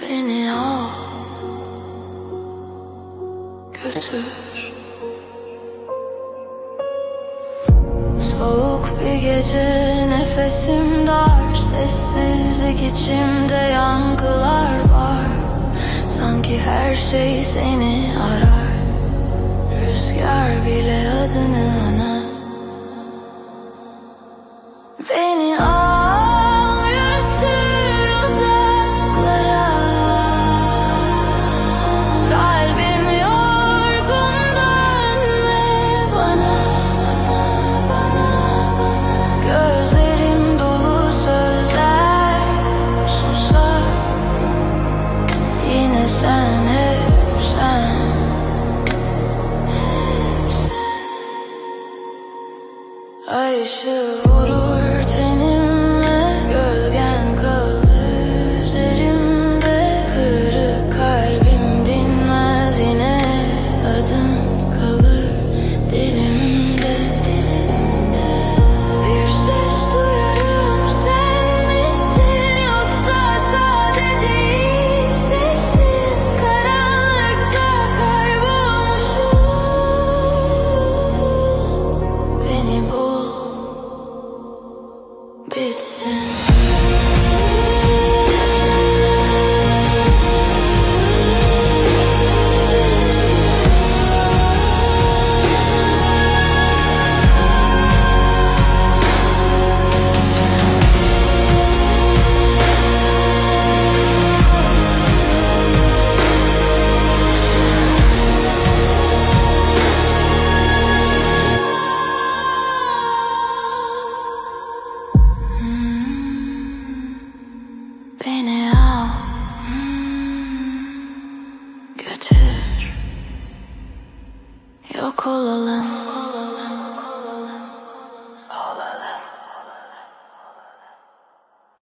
Beni al. Götür gece nefesim dar Sessizlik içimde yankılar var. Sanki her şey seni arar. Rüzgar bile adını sen hep sen. Hep sen. Ay ışığı vurur It's Beni al. Götür. Yok olalım